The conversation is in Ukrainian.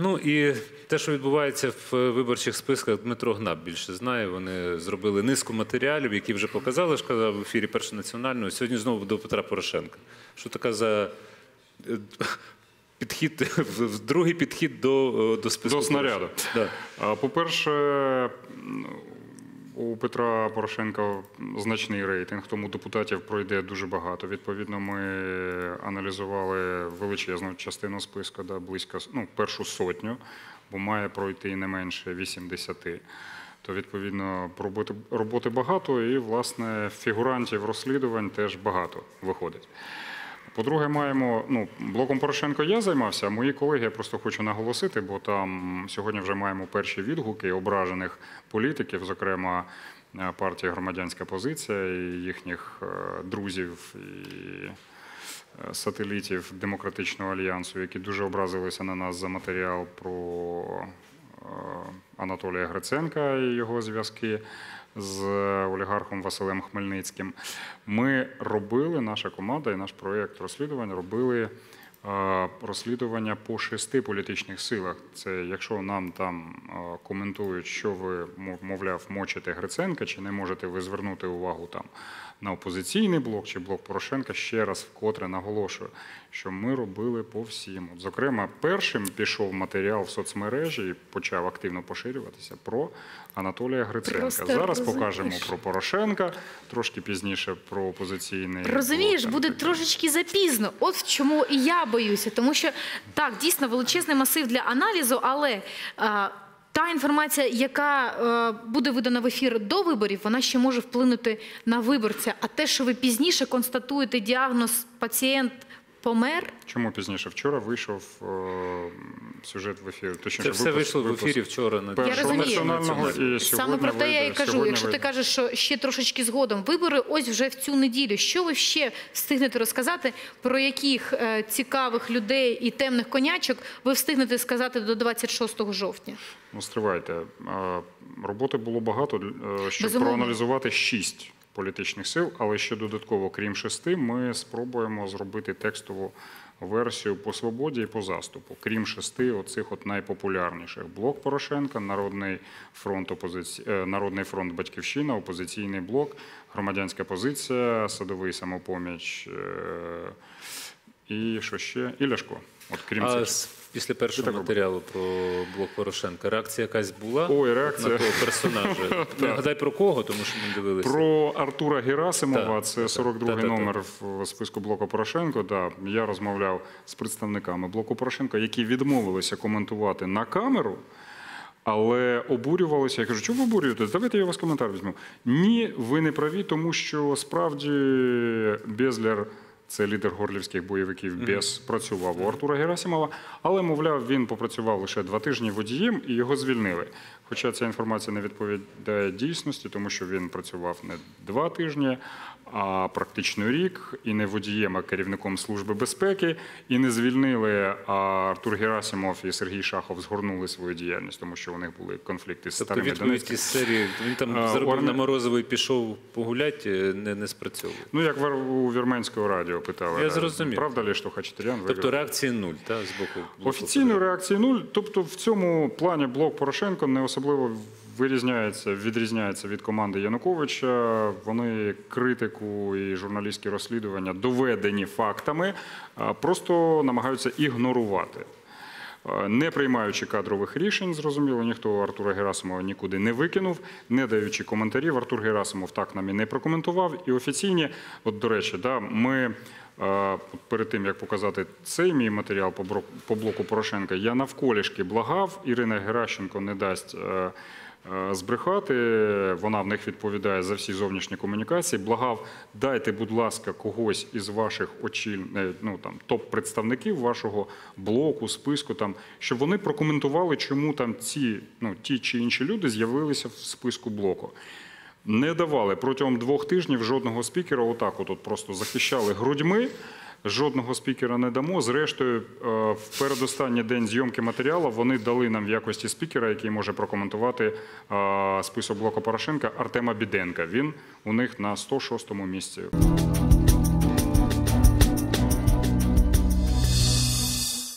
Ну і те, що відбувається в виборчих списках, Дмитро Гнаб більше знає. Вони зробили низку матеріалів, які вже показали, що казав в ефірі першонаціонального. Сьогодні знову до Петра Порошенка. Що така за е, підхід, другий підхід до, е, до списку? До снаряду. Да. А, По-перше, у Петра Порошенка значний рейтинг, тому депутатів пройде дуже багато. Відповідно, ми аналізували величезну частину списку, да, близько ну, першу сотню, бо має пройти не менше 80. То відповідно роботи, роботи багато, і власне фігурантів розслідувань теж багато виходить. По-друге, маємо ну блоком Порошенко я займався. Мої колеги я просто хочу наголосити, бо там сьогодні вже маємо перші відгуки ображених політиків, зокрема е, партія Громадянська позиція і їхніх е, друзів і е, сателітів Демократичного альянсу, які дуже образилися на нас за матеріал про Анатолія Гриценка і його зв'язки з олігархом Василем Хмельницьким. Ми робили, наша команда і наш проєкт розслідування робили е, розслідування по шести політичних силах. Це якщо нам там коментують, що ви мов- мовляв мочите Гриценка, чи не можете ви звернути увагу там на опозиційний блок чи блок Порошенка, ще раз вкотре наголошую, що ми робили по всім. От, зокрема, першим пішов матеріал в соцмережі і почав активно поширюватися про Анатолія Гриценка. Просто Зараз розумієш. покажемо про Порошенка, трошки пізніше про опозиційний Розумієш, блок, буде трошечки запізно. От чому і я боюся, тому що так, дійсно величезний масив для аналізу, але та інформація, яка е, буде видана в ефір до виборів, вона ще може вплинути на виборця. А те, що ви пізніше констатуєте діагноз пацієнт помер, Чому пізніше? Вчора вийшов е, сюжет в ефір. Точніше, Це все випуск- вийшло в випуск ефірі вчора на Першого розумію. національного і сьогодні Саме про те я і вийде- кажу. сьогодні Якщо ти вийде. кажеш, що ще трошечки згодом вибори, ось вже в цю неділю. Що ви ще встигнете розказати, про яких е, цікавих людей і темних конячок ви встигнете сказати до 26 жовтня? Ну, стривайте. Е, Роботи було багато, е, щоб Безумовно. проаналізувати шість політичних сил, але ще додатково, крім шести, ми спробуємо зробити текстову версію по свободі і по заступу. Крім шести, оцих от найпопулярніших: блок Порошенка, Народний фронт опозиці... е, Народний фронт Батьківщина, опозиційний блок, громадянська позиція, садовий самопоміч. е, І що ще? І Ляшко. От крім цих. Після першого так матеріалу про блок Порошенка реакція якась була Ой, реакція. на того персонажа? Нагадай про кого, тому що ми дивилися. Про Артура Герасимова, це так, 42-й так, так, так. номер в списку блоку Порошенко. Да, я розмовляв з представниками блоку Порошенка, які відмовилися коментувати на камеру. Але обурювалися. Я кажу, чому ви обурюєтесь? Давайте я у вас коментар візьму. Ні, ви не праві, тому що справді Безлер, це лідер горлівських бойовиків, без працював у Артура Герасимова, але, мовляв, він попрацював лише два тижні водієм і його звільнили. Хоча ця інформація не відповідає дійсності, тому що він працював не два тижні, а практично рік, і не водієм, а керівником служби безпеки, і не звільнили. А Артур Герасимов і Сергій Шахов згорнули свою діяльність, тому що у них були конфлікти з Тобто старими Донецькими. серії, він там А, заробив Орне- на Морозово і пішов погуляти, не, не спрацьовує. Ну, як в- у вірменського радіо питали. Я зрозумів. Правда ли, що Хачатурян Тобто реакції нуль, та, з боку Офіційної реакції нуль. Тобто в цьому плані блок Порошенко не особливо вирізняється, відрізняється від команди Януковича. Вони критику і журналістські розслідування доведені фактами, просто намагаються ігнорувати. Е, Не приймаючи кадрових рішень, зрозуміло, ніхто Артура Герасимова нікуди не викинув, не даючи коментарів. Артур Герасимов так нам і не прокоментував. І офіційні, от до речі, да, ми е, перед тим як показати цей мій матеріал по блоку Порошенка, я навколішки благав. Ірина Геращенко не дасть. Е, Збрехати, вона в них відповідає за всі зовнішні комунікації. Благав, дайте, будь ласка, когось із ваших очіль, е, ну там топ-представників вашого блоку, списку, там, щоб вони прокоментували, чому там ці ну ті чи інші люди з'явилися в списку блоку. Не давали протягом двох тижнів жодного спікера. Отак, от, от просто захищали грудьми. Жодного спікера не дамо. Зрештою, е, в передостанній день зйомки матеріалу вони дали нам в якості спікера, який може прокоментувати е, список блоку Порошенка Артема Біденка. Він у них на 106-му місці.